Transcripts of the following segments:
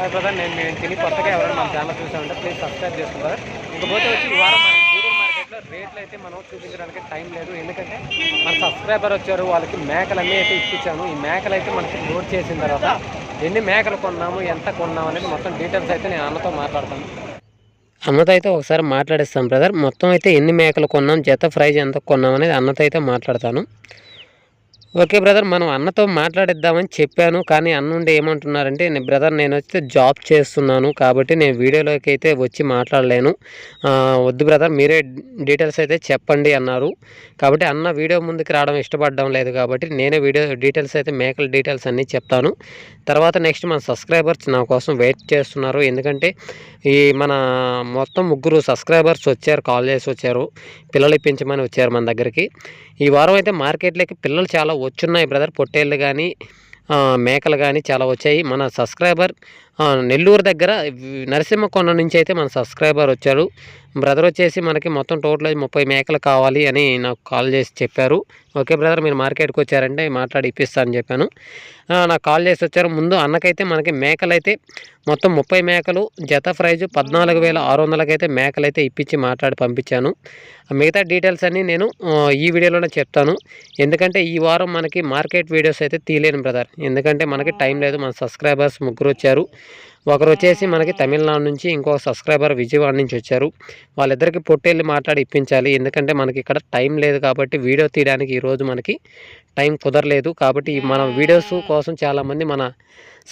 అది బ్రదర్ నేను నేను తిని కొత్తగా ఎవరైనా మన ఛానల్ చూసామంటే ప్లీజ్ సబ్స్క్రైబ్ చేసుకుంటారు ఇకపోతే వచ్చి ఈ వారం గూడూరు మార్కెట్లో రేట్లు అయితే మనం చూపించడానికి టైం లేదు. ఎందుకంటే మన సబ్స్క్రైబర్ వచ్చారు వాళ్ళకి మేకలు అన్నీ అయితే ఇప్పించాను. ఈ మేకలు అయితే మనకి లోడ్ చేసిన తర్వాత ఎన్ని మేకలు కొన్నాము ఎంత కొన్నాము అనేది మొత్తం డీటెయిల్స్ అయితే నేను అన్నతో మాట్లాడతాను. అన్నతో అయితే ఒకసారి మాట్లాడిస్తాం బ్రదర్. మొత్తం అయితే ఎన్ని మేకలు కొన్నాం జత ప్రైజ్ ఎంత కొన్నాం అనేది అన్నతో అయితే మాట్లాడతాను. ఓకే బ్రదర్ మనం అన్నతో మాట్లాడిద్దామని చెప్పాను కానీ అన్న ఉండి ఏమంటున్నారంటే నేను బ్రదర్ నేను వచ్చి జాబ్ చేస్తున్నాను కాబట్టి నేను వీడియోలోకి అయితే వచ్చి మాట్లాడలేను. వద్దు బ్రదర్ మీరే డీటెయిల్స్ అయితే చెప్పండి అన్నారు. కాబట్టి అన్న వీడియో ముందుకు రావడం ఇష్టపడడం లేదు కాబట్టి నేనే వీడియో డీటెయిల్స్ అయితే మేకల డీటెయిల్స్ అన్నీ చెప్తాను. తర్వాత నెక్స్ట్ మన సబ్స్క్రైబర్స్ నా కోసం వెయిట్ చేస్తున్నారు. ఎందుకంటే ఈ మన మొత్తం ముగ్గురు సబ్స్క్రైబర్స్ వచ్చారు కాల్ చేసి వచ్చారు పిల్లలు ఇప్పించమని వచ్చారు మన దగ్గరికి. ఈ వారం అయితే మార్కెట్లోకి పిల్లలు చాలా వచ్చున్నాయి బ్రదర్. పొట్టేళ్ళు కానీ మేకలు కానీ చాలా వచ్చాయి. మన సబ్స్క్రైబర్ నెల్లూరు దగ్గర నరసింహకొండ నుంచి అయితే మన సబ్స్క్రైబర్ వచ్చారు బ్రదర్ వచ్చేసి మనకి మొత్తం టోటల్ ముప్పై మేకలు కావాలి అని నాకు కాల్ చేసి చెప్పారు. ఓకే బ్రదర్ మీరు మార్కెట్కి వచ్చారంటే మాట్లాడి ఇప్పిస్తానని చెప్పాను. నాకు కాల్ చేసి వచ్చారు. ముందు అన్నకైతే మనకి మేకలు అయితే మొత్తం ముప్పై మేకలు జత ప్రైజు పద్నాలుగు వేల ఆరు వందలకైతే మేకలు అయితే ఇప్పించి మాట్లాడి పంపించాను. మిగతా డీటెయిల్స్ అన్నీ నేను ఈ వీడియోలోనే చెప్తాను. ఎందుకంటే ఈ వారం మనకి మార్కెట్ వీడియోస్ అయితే తీయలేను బ్రదర్. ఎందుకంటే మనకి టైం లేదు. మన సబ్స్క్రైబర్స్ ముగ్గురు వచ్చారు. ఒకరు వచ్చేసి మనకి తమిళనాడు నుంచి ఇంకొక సబ్స్క్రైబర్ విజయవాడ నుంచి వచ్చారు. వాళ్ళిద్దరికి పొట్టేళ్ళి మాట్లాడి ఇప్పించాలి. ఎందుకంటే మనకి ఇక్కడ టైం లేదు కాబట్టి వీడియో తీయడానికి ఈరోజు మనకి టైం కుదరలేదు. కాబట్టి మన వీడియోస్ కోసం చాలామంది మన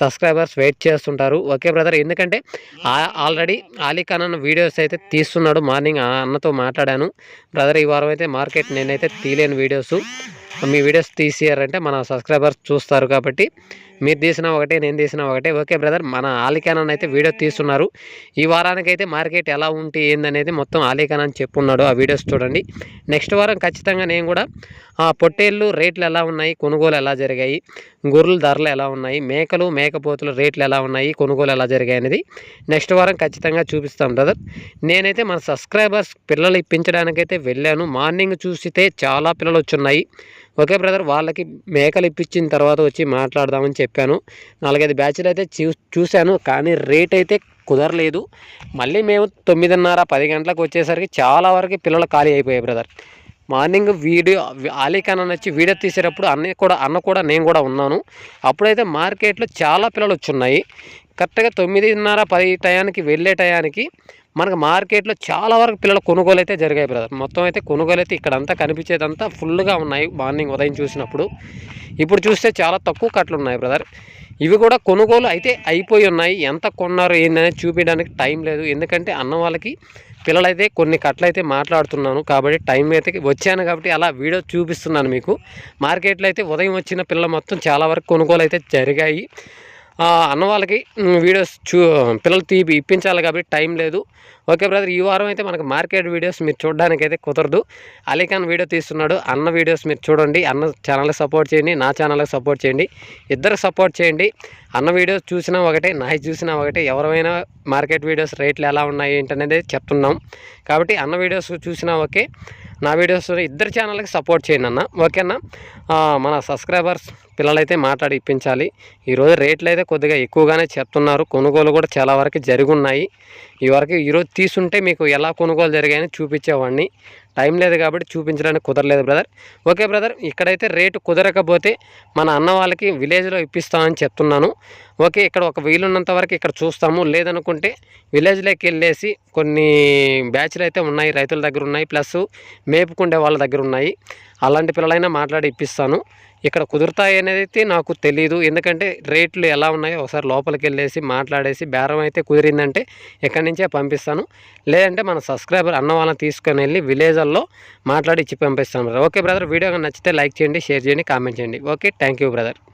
సబ్స్క్రైబర్స్ వెయిట్ చేస్తుంటారు. ఓకే బ్రదర్ ఎందుకంటే ఆల్రెడీ ఆలీ ఖాన్ అన్న వీడియోస్ అయితే తీస్తున్నాడు. మార్నింగ్ ఆ అన్నతో మాట్లాడాను. బ్రదర్ ఈ వారం అయితే మార్కెట్ నేనైతే తీయలేని వీడియోస్. మీ వీడియోస్ తీసియారంటే మన సబ్స్క్రైబర్స్ చూస్తారు కాబట్టి మీరు తీసిన ఒకటే నేను తీసిన ఒకటే. Okay brother. మన ఆలికానన్ అయితే వీడియో తీస్తున్నారు. ఈ వారానికి అయితే మార్కెట్ ఎలా ఉంటే ఏందనేది మొత్తం ఆలికానన్ చెప్పున్నాడు ఆ వీడియోస్ చూడండి. నెక్స్ట్ వారం ఖచ్చితంగా నేను కూడా ఆ, పొట్టేళ్ళు రేట్లు ఎలా ఉన్నాయి కొనుగోలు ఎలా జరిగాయి గొర్రెల ధరలు ఎలా ఉన్నాయి మేకలు మేకపోతుల రేట్లు ఎలా ఉన్నాయి కొనుగోలు ఎలా జరిగాయి అనేది నెక్స్ట్ వారం ఖచ్చితంగా చూపిస్తాం బ్రదర్. నేనైతే మన సబ్స్క్రైబర్స్ పిల్లలు ఇప్పించడానికైతే వెళ్ళాను. మార్నింగ్ చూసితే చాలా పిల్లలు వచ్చున్నాయి. Okay brother. వాళ్ళకి మేకలు ఇప్పించిన తర్వాత వచ్చి మాట్లాడదామని చెప్పి చెప్పాను. నాలుగైదు బ్యాచ్లు అయితే చూ చూశాను. కానీ రేట్ అయితే కుదరలేదు. మళ్ళీ మేము తొమ్మిదిన్నర పది గంటలకు వచ్చేసరికి చాలా వరకు పిల్లలు ఖాళీ అయిపోయాయి బ్రదర్. మార్నింగ్ వీడియో ఆలీఖాన్ అని వచ్చి వీడియో తీసేటప్పుడు అన్నీ కూడా అన్న కూడా నేను కూడా ఉన్నాను. అప్పుడైతే మార్కెట్లో చాలా పిల్లలు వచ్చున్నాయి. కరెక్ట్గా తొమ్మిదిన్నర పది టయానికి వెళ్ళే టయానికి మనకు మార్కెట్లో చాలా వరకు పిల్లల కొనుగోలు అయితే జరిగాయి బ్రదర్ మొత్తం అయితే కొనుగోలు అయితే ఇక్కడంతా కనిపించేదంతా ఫుల్గా ఉన్నాయి మార్నింగ్ ఉదయం చూసినప్పుడు. ఇప్పుడు చూస్తే చాలా తక్కువ కట్లు ఉన్నాయి బ్రదర్ ఇవి కూడా కొనుగోలు అయితే అయిపోయి ఉన్నాయి. ఎంత కొన్నారు ఏందనేది చూపించడానికి టైం లేదు. ఎందుకంటే అన్న వాళ్ళకి పిల్లలైతే కొన్ని కట్లయితే మాట్లాడుతున్నాను కాబట్టి టైం అయితే వచ్చాను కాబట్టి అలా వీడియో చూపిస్తున్నాను మీకు. మార్కెట్లో అయితే ఉదయం వచ్చిన పిల్లలు మొత్తం చాలా వరకు కొనుగోలు అయితే జరిగాయి. అన్న వాళ్ళకి వీడియోస్ చూ పిల్లలు తీపి ఇప్పించాలి కాబట్టి టైం లేదు. ఓకే బ్రదర్ ఈ వారం అయితే మనకు మార్కెట్ వీడియోస్ మీరు చూడడానికి అయితే కుదరదు. అలీఖాన్ వీడియో తీస్తున్నాడు. అన్న వీడియోస్ మీరు చూడండి. అన్న ఛానల్కి సపోర్ట్ చేయండి. నా ఛానల్కి సపోర్ట్ చేయండి. ఇద్దరు సపోర్ట్ చేయండి. అన్న వీడియోస్ చూసినా ఒకటే నా చూసినా ఒకటే. ఎవరైనా మార్కెట్ వీడియోస్ రేట్లు ఎలా ఉన్నాయి ఏంటనేది చెప్తున్నాం. కాబట్టి అన్న వీడియోస్ చూసినా ఓకే. నా వీడియోస్ ఇద్దరు ఛానల్కి సపోర్ట్ చేయండి అన్న. ఓకేనా? మన సబ్స్క్రైబర్స్ పిల్లలైతే మాట్లాడి ఇప్పించాలి. ఈరోజు రేట్లు అయితే కొద్దిగా ఎక్కువగానే చెప్తున్నారు. కొనుగోలు కూడా చాలా వరకు జరిగి ఉన్నాయి ఈ వరకు ఈరోజు తీసుంటే మీకు ఎలా కొనుగోలు జరిగాయని చూపించేవాడిని. టైం లేదు కాబట్టి చూపించడానికి కుదరలేదు బ్రదర్. ఓకే బ్రదర్ ఇక్కడైతే రేటు కుదరకపోతే మన అన్న వాళ్ళకి విలేజ్లో ఇప్పిస్తామని చెప్తున్నాను. ఓకే ఇక్కడ ఒక వీలున్నంత వరకు ఇక్కడ చూస్తాము. లేదనుకుంటే విలేజ్లోకి వెళ్ళేసి కొన్ని బ్యాచ్లు అయితే ఉన్నాయి. రైతుల దగ్గర ఉన్నాయి. ప్లస్ మేపుకుండే వాళ్ళ దగ్గర ఉన్నాయి. అలాంటి పిల్లలైనా మాట్లాడి ఇప్పిస్తాను. ఇక్కడ కుదురుతాయి అనేది అయితే నాకు తెలియదు ఎందుకంటే రేట్లు ఎలా ఉన్నాయో ఒకసారి లోపలికి వెళ్ళేసి మాట్లాడేసి బేరం అయితే కుదిరిందంటే ఎక్కడి నుంచే పంపిస్తాను. లేదంటే మన సబ్స్క్రైబర్ అన్న వాళ్ళని తీసుకొని వెళ్ళి విలేజ్ల్లో మాట్లాడి ఇచ్చి పంపిస్తాను. బ్రదర్ ఓకే బ్రదర్ వీడియో నచ్చితే లైక్ చేయండి షేర్ చేయండి కామెంట్ చేయండి. Okay thank you brother.